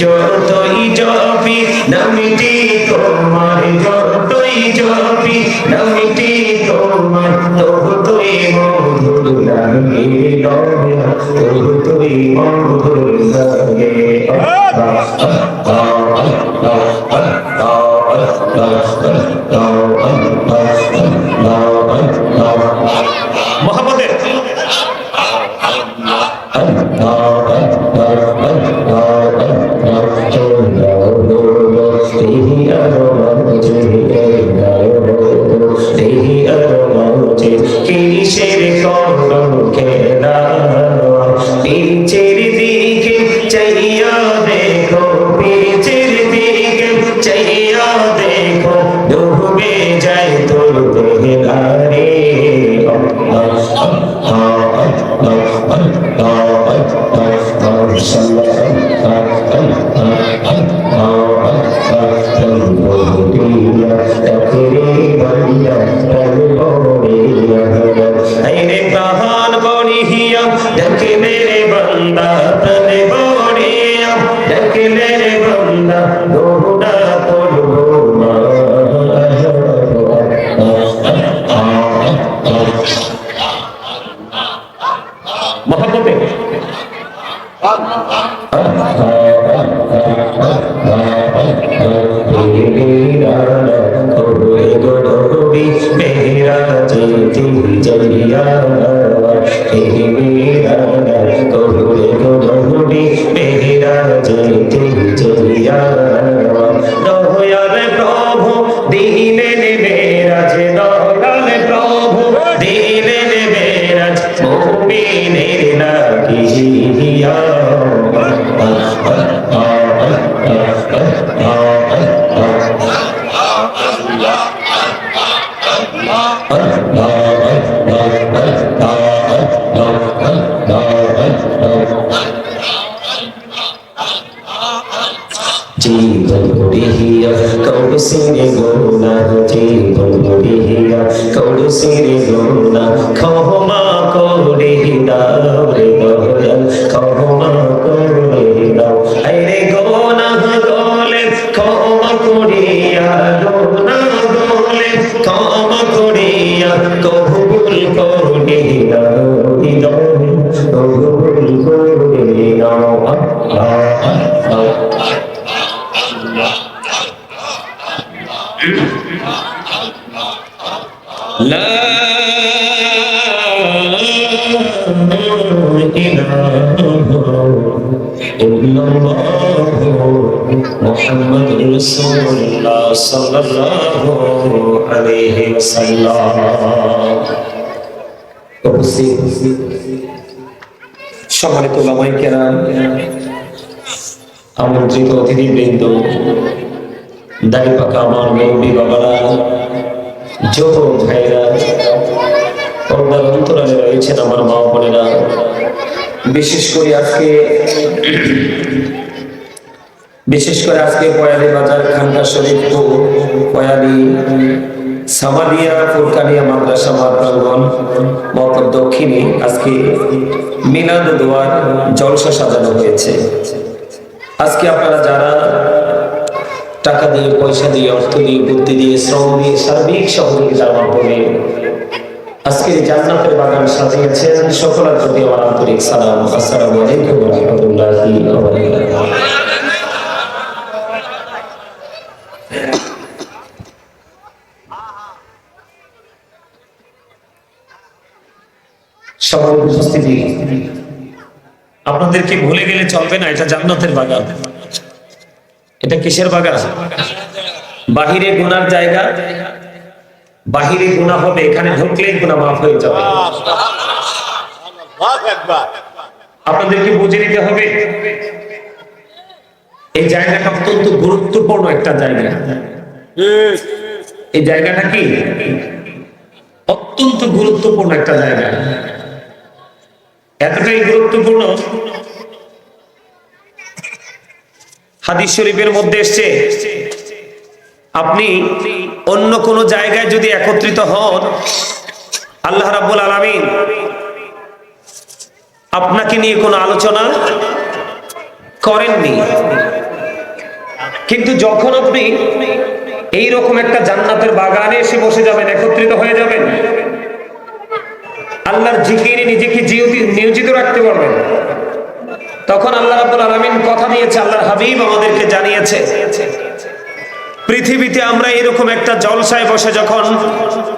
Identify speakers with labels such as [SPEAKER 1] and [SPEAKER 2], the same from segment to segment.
[SPEAKER 1] যতই জপি নামিটি তোমার যতই জপি নামিটি তোমার ততই মধুর লাগে ততই মধুর লাগে
[SPEAKER 2] মোহাম্মদের
[SPEAKER 1] জীবন গড়িয়া সিরে গোনা জীবন গড়িয়া সিরে গোনা ক্ষমা করে দাও রে। رسول الله صلى الله عليه وسلم উপস্থিত
[SPEAKER 2] সম্মানিত ওলামাই কেরাম আমন্ত্রিত অতিথিবৃন্দ দাড়ি পাকা আমার গৌরী বাবারা যত ভাইরা পর্দার অন্তরালে রয়েছেন আমার মা বোনেরা বিশেষ করে আজকে বিশেষ করে আজকে পয়ালি বাজার, খানকা শরীফপুর পয়ালি, সামাদিয়া, ফুরকানিয়া মাদ্রাসা প্রাঙ্গন মকর দক্ষিণে আজকে মিলাদ দোয়ার জলসা সাজানো হয়েছে। আজকে আপনারা যারা টাকা দিয়ে, পয়সা দিয়ে, অর্থ দিয়ে, বুদ্ধি দিয়ে, শ্রম দিয়ে সার্বিক সহযোগিতার মাধ্যমে আজকে জান্নাতের বাগান সাজিয়েছেন, সকলের প্রতি আমার আন্তরিক সালাম। আসসালামু আলাইকুম রাহমাতুল্লাহি সবার উপস্থিতি ভুলে গেলে চলবে না, এটা জান্নাতের বাগান। এটা কিসের বাগান? বাহিরে গুনার জায়গা, বাহিরে গুণা হবে, এখানে ঢুকলেই গুণা মাফ হয়ে যাবে। আপনাদেরকে বুঝে নিতে হবে, এই জায়গাটা অত্যন্ত গুরুত্বপূর্ণ একটা জায়গা। এই জায়গাটা কি? অত্যন্ত গুরুত্বপূর্ণ একটা জায়গা। এতটাই গুরুত্বপূর্ণ হাদিস শরীফের মধ্যে এসছে, আপনি অন্য কোন জায়গায় যদি একত্রিত হন, আল্লাহ রাব্বুল আলামিন আপনাকে নিয়ে কোনো আলোচনা করেননি। কিন্তু যখন আপনি এই রকম একটা জান্নাতের বাগানে এসে বসে যাবেন, একত্রিত হয়ে যাবেন আল্লাহর জিকিরে নিজেকে নিয়োজিত রাখতে পারবেন। তখন আল্লাহ রাব্বুল আলামিন কথা দিয়েছে, আল্লাহর হাবিব আমাদেরকে জানিয়েছে, পৃথিবীতে আমরা এরকম একটা জলসায় বসে যখন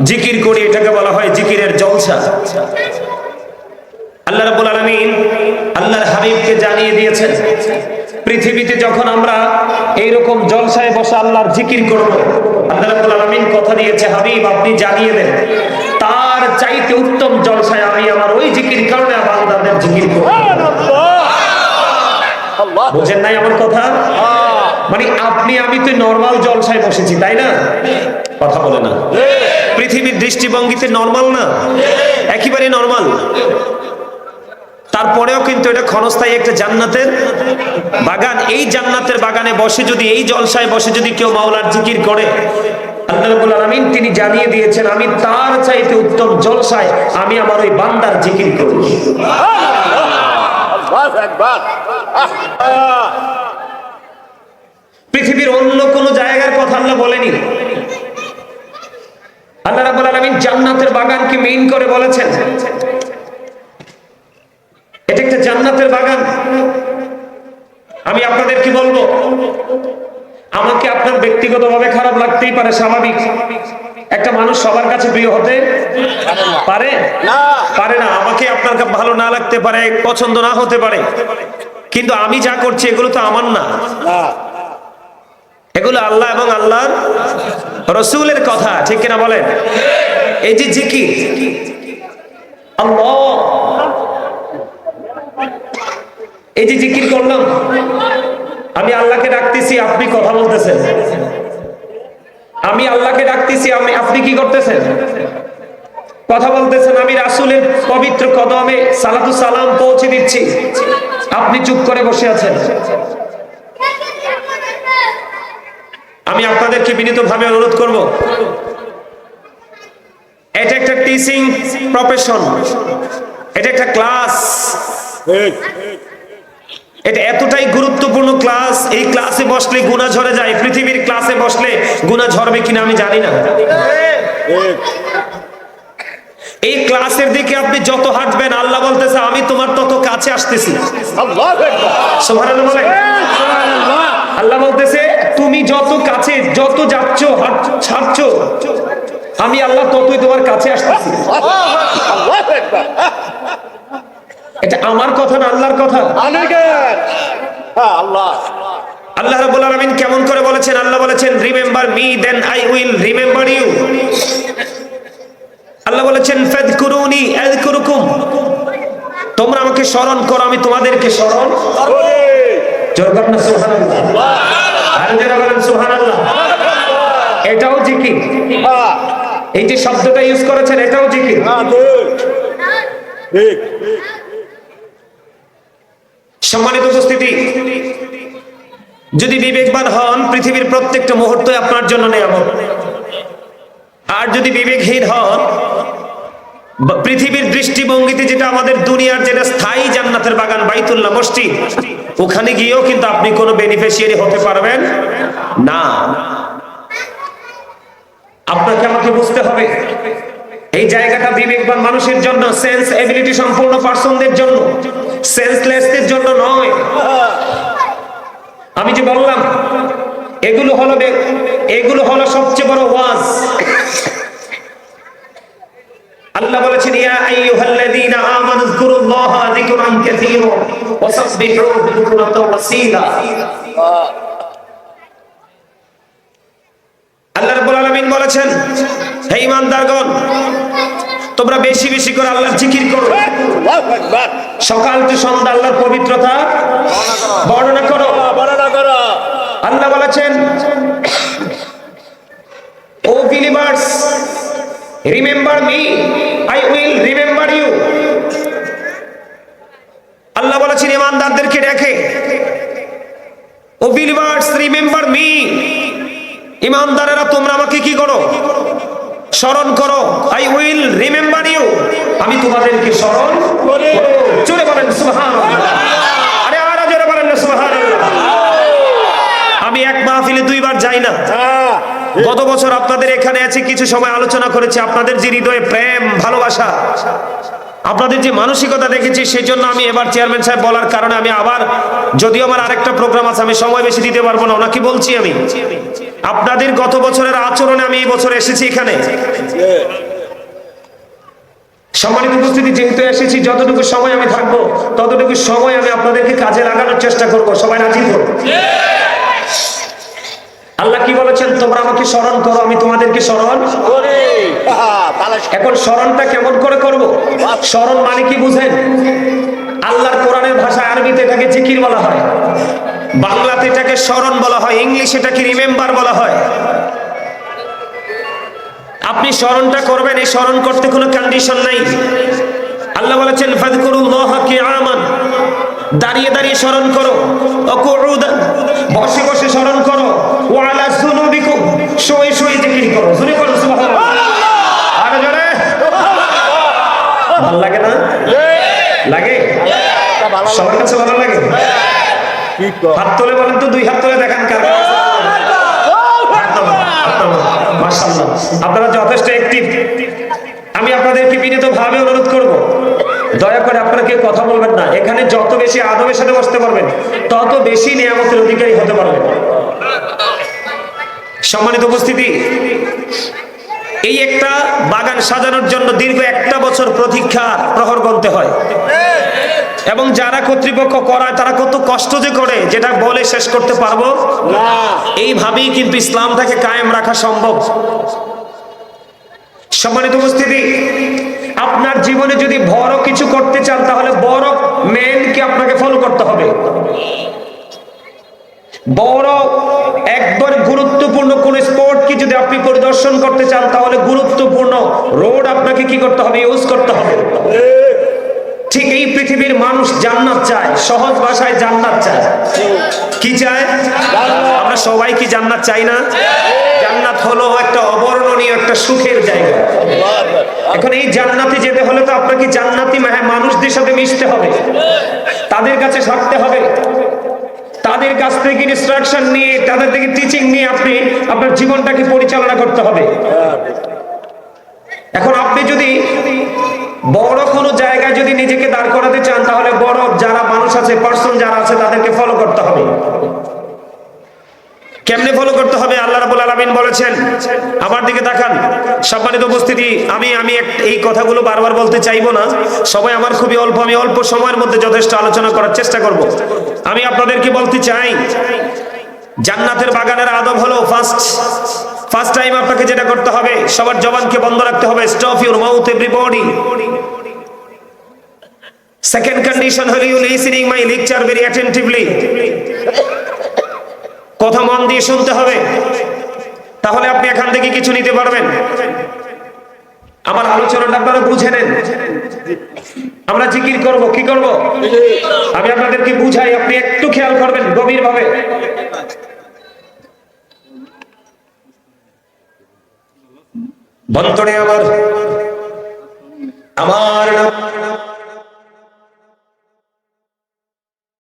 [SPEAKER 2] জিকির করি, এটাকে বলা হয় জিকিরের জলসা। আল্লাহ রাব্বুল আলামিন আল্লাহর হাবিবকে জানিয়ে দিয়েছেন, পৃথিবীতে যখন আমরা এইরকম জলসায় বসে আল্লাহর জিকির করব, আল্লাহ রাব্বুল আলামিন কথা দিয়েছে, হাবিব আপনি জানিয়ে দেন। তার চাইতে উত্তম জলসায় আমি আমার ওই জিকির কারণে বান্দাদের জিকির বুঝেন নাই আমার কথা? মানে আপনি আমি তো নর্মাল জলসায় বসেছি তাই না? কথা বলে না। পৃথিবীর দৃষ্টিভঙ্গিতে নর্মাল না? একেবারে নর্মাল তারপরেও কিন্তু এটা ক্ষণস্থায়ী একটা জান্নাতের বাগান। এই জান্নাতের বাগানে বসে যদি এই জলসায় বসে যদি কেউ মাওলার জিকির করে তিনি জানিয়ে দিয়েছেন আমি তার চাইতে উত্তম জলসায় আমি আমার ওই বান্দার জিকির পৃথিবীর অন্য কোন জায়গার কথা আল্লাহ বলেনি। আল্লাহ রাবুল আলমিন জান্নাতের মেইন করে বলেছেন। এটা একটা জান্নাতের বাগান। আমি আপনাদের কি বলব? আমাকে আপনার ব্যক্তিগতভাবে খারাপ লাগতেই পারে? স্বাভাবিক। একটা মানুষ সবার কাছে প্রিয় হতে পারে?
[SPEAKER 3] না।
[SPEAKER 2] পারে না। আমাকে আপনার ভালো না লাগতে পারে পছন্দ না হতে পারে। কিন্তু আমি যা করছি এগুলো তো আমার না। এগুলো আল্লাহ এবং আল্লাহর রসুলের কথা ঠিক কিনা বলেন? এই যে জিকির। আল্লাহ। এই যে জিকির করলাম। আমি আল্লাহকে ডাকতেছি, আপনি কথা বলতেছেন। আমি আল্লাহকে ডাকতেছি, আমি আপনি কি করতেছেন? কথা বলতেছেন, আমি রাসুলের পবিত্র কদমে সালাতু সালাম পৌঁছে দিচ্ছি। আপনি চুপ করে বসে আছেন। আমি আপনাদেরকে বিনীতভাবে অনুরোধ করব। এটা একটা টিচিং প্রফেশন এটা একটা ক্লাস এটা এতটাই গুরুত্বপূর্ণ ক্লাস এই ক্লাসে বসলে গুণা ঝরে যায় পৃথিবীর ক্লাসে বসলে গুণা ঝরবে কিনা আমি জানি না। এই ক্লাসের দিকে আপনি যত হাঁটবেন আল্লাহ বলতেছে আমি তোমার তত কাছে আসতেছি। আল্লাহ বলতেছে তুমি যত কাছে যত যাচ্ছ ছাড়ছ আমি আল্লাহ ততই তোমার কাছে আসতেছি। এটা আমার কথা না আল্লাহর কথা?
[SPEAKER 3] হ্যাঁ, আল্লাহ।
[SPEAKER 2] আল্লাহ রাব্বুল আলামিন কেমন করে বলেছেন? আল্লাহ বলেছেন remember me then I will remember you Allah বলেছেন ফাদকুরুনি আযকুরুকুম। তোমরা আমাকে স্মরণ করো আমি তোমাদেরকে স্মরণ করব। জোর করুন সুবহানাল্লাহ। আর জোর করুন সুবহানাল্লাহ। এটাও জিকির।
[SPEAKER 3] হ্যাঁ।
[SPEAKER 2] এই যে শব্দটা ইউজ করেছেন এটাও জিকির।
[SPEAKER 3] হ্যাঁ ঠিক। ঠিক।
[SPEAKER 2] সম্মানিত উপস্থিতি, যদি বিবেকবান হন, পৃথিবীর প্রত্যেকটা মুহূর্ত আপনার জন্য নিয়ামত। আর যদি বিবেকহীন হন পৃথিবীর দৃষ্টিভঙ্গিতে যেটা আমাদের দুনিয়ার যেটা স্থায়ী জান্নাতের বাগান, বাইতুল্লাহ মসজিদ, ওখানে গিয়েও কিন্তু আপনি কোনো বেনিফিশিয়ারি হতে পারবেন না। আপনাকে আমাকে বুঝতে হবে। বিবেকবান মানুষের জন্য সেন্স এবিলিটি সম্পূর্ণ পার্সনদের জন্য। সেন্সলেসদের জন্য নয়। আমি যে বললাম, এগুলো হলো এগুলো হলো সবচেয়ে বড় ওয়াজ। আল্লাহ বলেছেন, ইয়া আইয়ুহাল্লাযীনা আমানু যকুরুল্লাহা যিকরান কাসীরা ওয়া সাব্বিহুহু বুকরাতাও ওয়া আসীলা আল্লাহ রাব্বুল আলামিন বলেছেন, হে ঈমানদারগণ তোমরা বেশি বেশি করে আল্লাহর জিকির করো। সকাল তো সন্ধ্যা আল্লাহর পবিত্রতা। বর্ণনা করো।
[SPEAKER 3] বর্ণনা করো
[SPEAKER 2] আল্লাহ বলেছেন, O believers remember me I will remember you Allah বলেছেন, ইমানদারদেরকে দেখে। ও বিলিভার্স রিমেম্বার মি ইমানদারেরা, তোমরা আমাকে কি করো? স্মরণ করো। আই উইল রিমেম্বার ইউ আমি তোমাদেরকে স্মরণ। চলে বলেন সুবহানাল্লাহ। আরে আরও জোরে বলেন না আমি এক মাহফিলে দুইবার যাই না।
[SPEAKER 3] হ্যাঁ।
[SPEAKER 2] গত বছর আপনাদের এখানে আছে কিছু সময় আলোচনা করেছি। আপনাদের যে হৃদয়ে প্রেম ভালোবাসা আপনাদের যে মানসিকতা দেখেছি সেই জন্য আমি এবার চেয়ারম্যান সাহেব বলার কারণে আমি আবার যদিও আমার আরেকটা প্রোগ্রাম আছে আমি সময় বেশি দিতে পারব না ওনাকে বলছি আমি। আপনাদের গত বছরের আচরণে আমি এই বছর এসেছি এখানে। সম্মানিত উপস্থিতি যেহেতু এসেছি যতটুকু সময় আমি থাকব ততটুকু সময় আমি আপনাদেরকে কাজে লাগানোর চেষ্টা করব। সবাই রাজি তো? আল্লাহ কি বলেছেন? তোমরা আমাকে স্মরণ করো আমি তোমাদেরকে স্মরণ
[SPEAKER 3] করি।
[SPEAKER 2] এখন স্মরণটা কেমন করে করব? স্মরণ মানে কি বুঝেন? আল্লাহর কোরআনের ভাষা আরবিতে এটাকে জিকির বলা হয়। বাংলাতে এটাকে স্মরণ বলা হয়। ইংলিশে এটাকে রিমেম্বার বলা হয়। আপনি স্মরণটা করবেন, এই স্মরণ করতে কোনো কন্ডিশন নাই। আল্লাহ বলেছেন কিয়ামান। দাঁড়িয়ে দাঁড়িয়ে স্মরণ করো। বসে বসে স্মরণ করো। ওয়া আলা যুনুবিকুম শুয়ে শুয়ে জিকির করো শুনে করো সুবহানাল্লাহ আরও জোরে ভালো লাগে না লাগে
[SPEAKER 3] তা ভালো
[SPEAKER 2] সবার কাছে ভালো লাগে?
[SPEAKER 3] কি
[SPEAKER 2] হাত তুলে বলেন তো দুই হাত তুলে দেখান কার আপনারা যথেষ্ট অ্যাক্টিভ আমি আপনাদেরকে বিনীত ভাবে অনুরোধ করব। দয়া করে আপনারা কেউ কথা বলবেন না। এখানে যত বেশি আদবের সাথে বসতে পারবেন তত বেশি নিয়ামতের অধিকারী হতে পারবেন। সম্মানিত উপস্থিতি। এই একটা বাগান সাজানোর জন্য দীর্ঘ একটা বছর প্রতীক্ষা প্রহর গুনতে হয়। এবং যারা কর্তৃপক্ষ করায় তারা কত কষ্ট যে করে যেটা বলে শেষ করতে পারব।
[SPEAKER 3] না।
[SPEAKER 2] এইভাবেই কিন্তু ইসলামটাকে কায়েম রাখা সম্ভব। সম্মানিত উপস্থিতি আপনার জীবনে যদি বড় কিছু করতে চান তাহলে বড় মেনকে আপনাকে ফলো করতে হবে। বড় একবার গুরুত্বপূর্ণ কোন স্পোর্ট কি যদি আপনি পরিদর্শন করতে চান, তাহলে গুরুত্বপূর্ণ রোড আপনাকে কি করতে হবে? ইউজ করতে হবে। ঠিক এই পৃথিবীর মানুষ জান্নাত চায়, সহজ ভাষায় জান্নাত চায়। কি চায়? আমরা সবাই কি জান্নাত চাই না? জান্নাত হলো একটা অবর্ণনীয়, একটা সুখের জায়গা। এখন এই জান্নাতে যেতে হলে তো আপনাকে জান্নাতি মানুষদের সাথে মিশতে হবে। তাদের কাছে থাকতে হবে। তাদের কাছ থেকে ইনস্ট্রাকশন নিয়ে, তাদের থেকে টিচিং নিয়ে আপনি আপনার জীবনটাকে পরিচালনা করতে হবে। এখন আপনি যদি বড় কোনো জায়গায় যদি নিজেকে দাঁড় করাতে চান, তাহলে বড় যারা মানুষ আছে পার্সন যারা আছে, তাদেরকে ফলো করতে হবে। কেমনে ফলো করতে হবে? আল্লাহ রাবুল আলমিন বলেছেন। আমার দিকে দেখান সম্মানিত উপস্থিতি, আমি আমি এই কথাগুলো বারবার বলতে চাইব না। সবাই আমার খুবই অল্প, আমি অল্প সময়ের মধ্যে যথেষ্ট আলোচনা করার চেষ্টা করব। আমি আপনাদেরকে বলতে চাই? জান্নাতের বাগানের আদব হলো ফার্স্ট ফার্স্ট টাইম আপনাকে যেটা করতে হবে, সবার জবানকে বন্ধ রাখতে হবে stop your mouth everybody second condition হলো you listening my lecture very attentively কথা মন দিয়ে শুনতে হবে। তাহলে আপনি এখান থেকে কিছু নিতে পারবেন। আমার আলোচনাটা আপনারা বুঝে নেন। আমরা জিকির করব, কি করব? আমি আপনাদেরকে বুঝাই, আপনি একটু খেয়াল করবেন গভীর ভাবে বন্তরে আমার আমার নাম